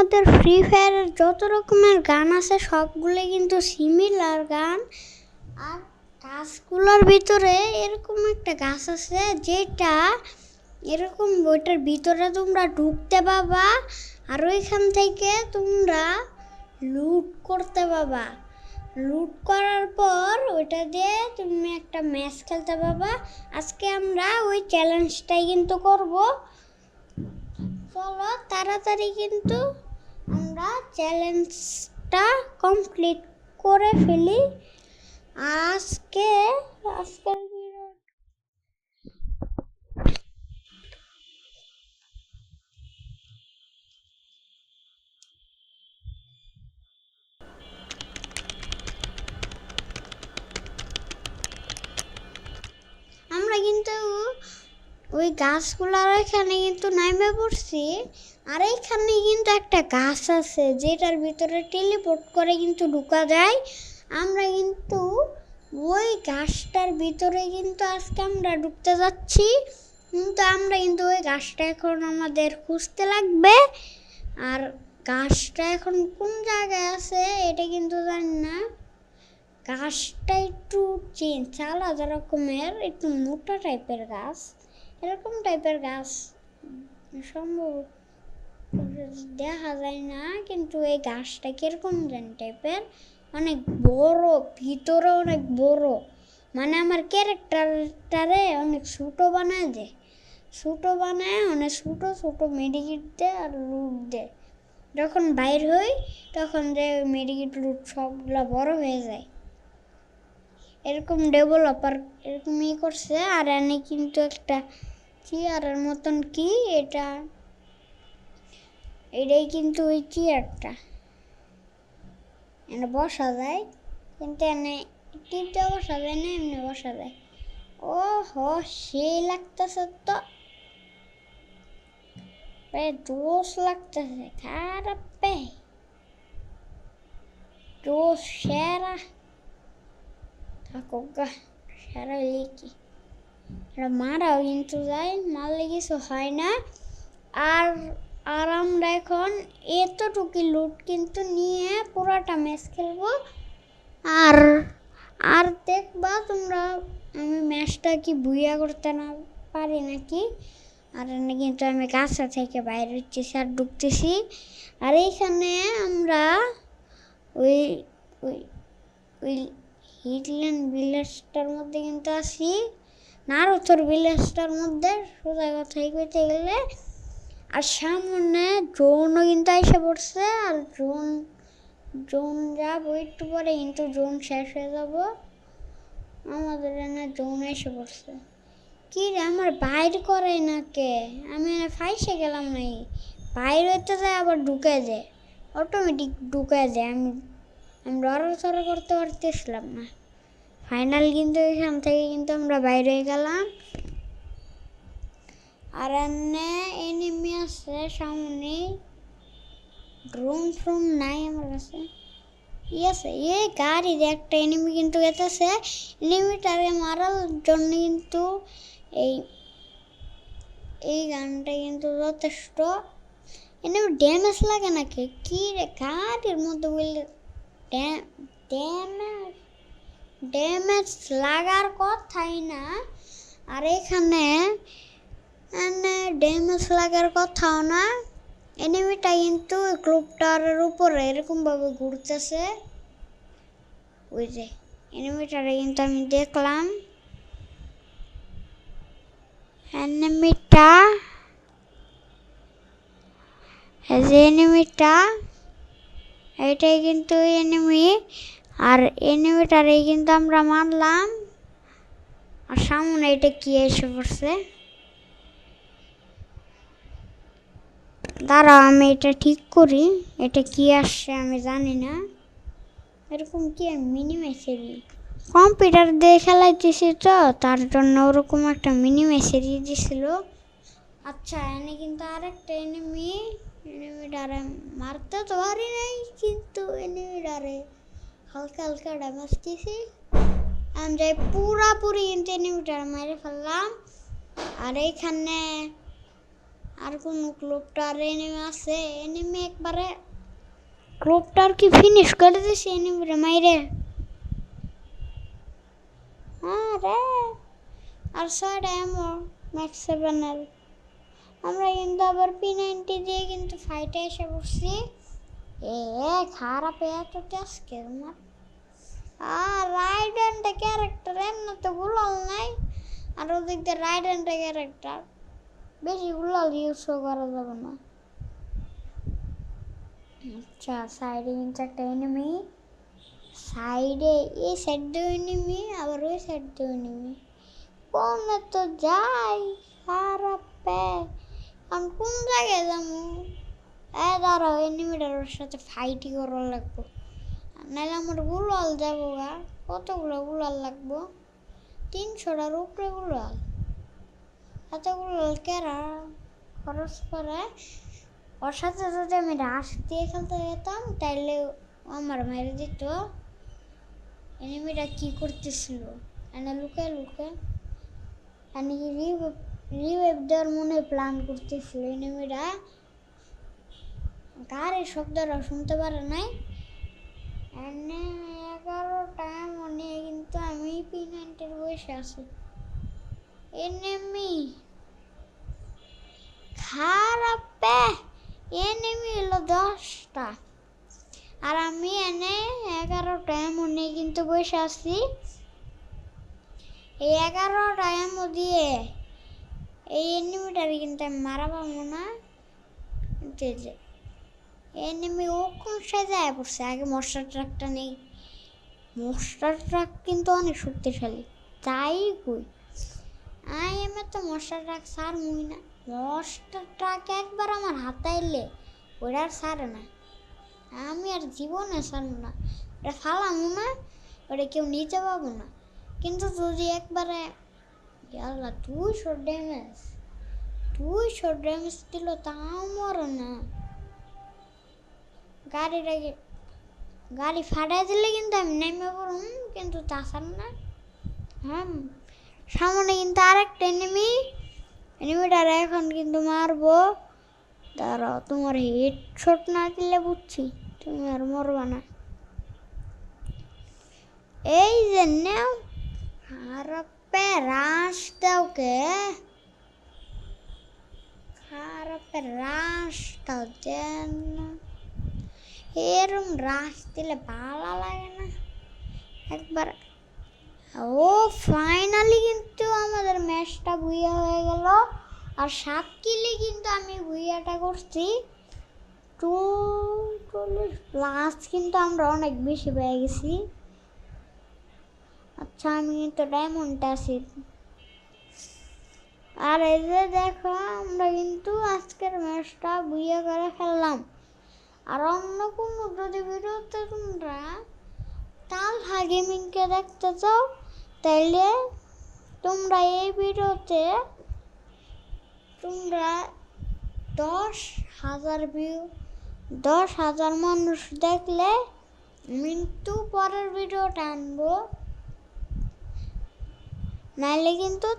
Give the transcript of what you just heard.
আমাদের ফ্রি ফায়ারের যত রকমের গান আছে সবগুলো কিন্তু সিমিলার গান। আর গাছগুলোর ভিতরে এরকম একটা গাছ আছে, যেটা এরকম ওইটার ভিতরে তোমরা ঢুকতে পাবা, আর ওইখান থেকে তোমরা লুট করতে পাবা। লুট করার পর ওইটা দিয়ে তুমি একটা ম্যাচ খেলতে পাবা। আজকে আমরা ওই চ্যালেঞ্জটাই কিন্তু করব। চলো, তাড়াতাড়ি কিন্তু আমরা চ্যালেঞ্জটা কমপ্লিট করে ফেলি। আজকে, আজকের আমরা কিন্তু ওই গাছগুলার এখানে কিন্তু নামে পড়ছি। আর এইখানে কিন্তু একটা গাছ আছে, যেটার ভিতরে টেলিপোর্ট করে কিন্তু ঢুকা যায়। আমরা কিন্তু ওই গাছটার ভিতরে কিন্তু আজকে আমরা ঢুকতে যাচ্ছি। কিন্তু আমরা কিন্তু ওই গাছটা এখন আমাদের খুঁজতে লাগবে। আর গাছটা এখন কোন জায়গায় আছে এটা কিন্তু জানি না। গাছটা একটু চেঞ্জ আলাদা রকমের একটু মোটা টাইপের গাছ। এরকম টাইপের গাছ। সম্ভব দেখা যায় না, কিন্তু এই গাছটা কীরকম জানি টাইপের অনেক বড়, ভিতরে অনেক বড়। মানে আমার ক্যারেক্টারটারে অনেক ছোটো বানায় দেয় ছোটো বানায় অনেক ছোটো ছোটো মেডিকিট দেয় আর লুট দেয় যখন বাইর হই, তখন যে মেডিকিট লুট সবগুলো বড় হয়ে যায়। এরকম ডেভেলপার এরকম ই করছে, আর এনে কিন্তু একটা চেয়ারের মতন কি, এটা এটাই কিন্তু ওই চেয়ারটা এনে বসা যায়, কিন্তু এনে টিপটা বসা যায় না, এমনি বসা যায়। ও হো সেই লাগতেছে তো। বে লাগতেছে, খারাপ বে। জোস সেরা। থাকুক গা, সেরা লিখি মারাও কিন্তু যায়, মারলে কিছু হয় না। আর আর আমরা এখন। এতটুকু লুট কিন্তু নিয়ে পুরাটা ম্যাচ খেলব। আর আর দেখবা তোমরা, আমি ম্যাচটা কি বুইয়া করতে না পারি নাকি? আর কিন্তু আমি গাছা থেকে বাইরে হচ্ছি আর ঢুকতেছি। আর এইখানে আমরা ওই ওই ওই হিটল্যান্ড ভিলেজটার মধ্যে কিন্তু আছি। নারুতর ভিলেজটার মধ্যে সোজা কথাই কইতে গেলে আর সামনে ড্রোনও কিন্তু এসে পড়ছে, আর ড্রোন ড্রোন যাব একটু পরে কিন্তু ড্রোন শেষ হয়ে যাব। আমাদের এনে ড্রোন এসে পড়ছে। কি রে, আমার বাইর করে না কে? আমি ফাইসে গেলাম নাই বাইর হইতে যায়, আবার ঢুকে যায়। অটোমেটিক ঢুকে যায়। আমি আমি লড়াচড়া করতে পারতেছিলাম না। ফাইনাল কিন্তু এখান থেকে কিন্তু আমরা বাইরে গেলাম। এনিমি আছে সামনে ড্রোন ফ্রোন নাই আমার কাছে ই আছে এই গাড়ির একটা এনিমি কিন্তু গেতেছে মারার জন্য কিন্তু এই এই গানটা কিন্তু যথেষ্ট এনিমি ড্যামেজ লাগে নাকি কি রে গাড়ির মধ্যে বললে ড্যামেজ ড্যামেজ লাগার কথাই না আর এখানে ড্যামেজ লাগার কথাও না। এনিমিটা কিন্তু ক্লুপটারের উপরে এরকমভাবে ঘুরতেছে। ওই যে এনিমিটারে কিন্তু আমি দেখলাম। এনিমিটা যে এনিমিটা এটাই কিন্তু এনিমি আর এনিমিটারে কিন্তু আমরা মারলাম। আর সামনে এটা কি এসে পড়ছে? দাঁড়াও, আমি এটা ঠিক করি। এটা কি আসছে আমি জানি না। এরকম কি মিনি মেসেরি কম্পিউটার দিয়ে খেলাইতেছি তো, তার জন্য ওরকম একটা মিনি মেসেরি দিছিল। আচ্ছা এনে কিন্তু আরেকটা এনিমি এনিমিটারে মারতে তো পারি নাই, কিন্তু এনিমিটারে হালকা হালকা ড্যামেজ দিছি। আমি যাই পুরাপুরি কিন্তু এনিমিটারে মেরে ফেললাম। আর এইখানে আর কোনো ক্লোবটার এনিমি আছে? এনিমি একবারে ক্লোবটার কি ফিনিশ করে দিছে এনিমিরে মাইরে। আরে। আর ছয়টা এমো ম্যাক্স সেভেনের আমরা কিন্তু আবার পি নাইনটি দিয়ে কিন্তু ফাইটে এসে পড়ছি। এ, খারাপ এত আজকে তোমার আর হ্যান্ডে ক্যারেক্টার এমনি তো গুলাল নাই। আর ওদিক দিয়ে হ্যান্ডে ক্যারেক্টার বেশি গুলাল ইউজও করা যাবে না। আচ্ছা সাইডে কিন্তু একটা এনিমি সাইডে এই সাইড দিয়ে এনিমি আবার ওই সাইড দিয়ে এনিমি কোনে তো যাই, খারাপ আমি কোন জায়গায় যাব? এ দাঁড়াও এনিমিটার ওর সাথে ফাইটই করা লাগবো। নাহলে আমার গুলাল যাব গা। কতগুলো গুলাল লাগবো? তিনশোটার উপরে গুলাল। এত গুলাল কেরা খরচ করে। ওর সাথে যদি আমি রাস দিয়ে খেলতে যেতাম, তাইলে আমার মেরে দিত। এনিমিটা কি করতেছিল? এনে লুকে লুকে এনে রিভাইভ দেওয়ার মনে প্ল্যান করতেছিল এনিমিটা গাড়ির শব্দটা শুনতে পারে নাই? এনে এগারোটা মনে কিন্তু আমি পি নাইনটির বসে আছি। এনেমি খারাপ এনেমি হলো দশটা। আর আমি এনে এগারোটা মনে কিন্তু বসে আছি। এই এগারোটা এমো দিয়ে এই এনিমিটারে কিন্তু আমি মারা পাবো না। এনিমি ও কোন সাজায় পড়ছে? আগে মশার ট্রাকটা নেই। মশার ট্রাক কিন্তু অনেক শক্তিশালী। তাই কই? আই এমে তো মশার ট্রাক সার মুই না। মশার ট্রাক একবার আমার হাতে এলে ওটা আর সারে না। আমি আর জীবনে সারবো না। ওটা ফালামো না ওটা কেউ নিতে পাবো না। কিন্তু যদি একবারে আল্লাহ দুইশো ড্যামেজ। দুইশো ড্যামেজ দিল তাও মরে না। গাড়িটাকে গাড়ি ফাটাই দিলে কিন্তু আমি নেমে পড়ুম, কিন্তু তাছাড়া না। হ্যাঁ সামনে কিন্তু আরেকটা এনিমি এনিমিটার এখন কিন্তু মারবো। দাঁড়াও, তোমার হেড শট না দিলে বুঝছি, তুমি আর মরবা না। এই যে নেও খারাপে রাস দাও কে। খারাপে রাস দাও দেন এরম রাস দিলে ভালো লাগে না। একবার ও ফাইনালি কিন্তু আমাদের ম্যাচটা বুইয়া হয়ে গেল। আর সাত কিলে কিন্তু আমি বুইয়াটা করছি। টু চল্লিশ প্লাস কিন্তু আমরা অনেক বেশি পেয়ে গেছি। আচ্ছা আমি কিন্তু ডায়মন্ড আছি। আর এই যে দেখো, আমরা কিন্তু আজকের ম্যাচটা বুইয়া করে খেললাম আর অন্য কোনো যদি ভিডিওতে তোমরা তালহা গেমিংকে দেখতে চাও? তাইলে তোমরা এই ভিডিওতে তোমরা দশ হাজার ভিউ দশ হাজার মানুষ দেখলে মৃত্যু পরের ভিডিওটা আনব। নাহলে কিন্তু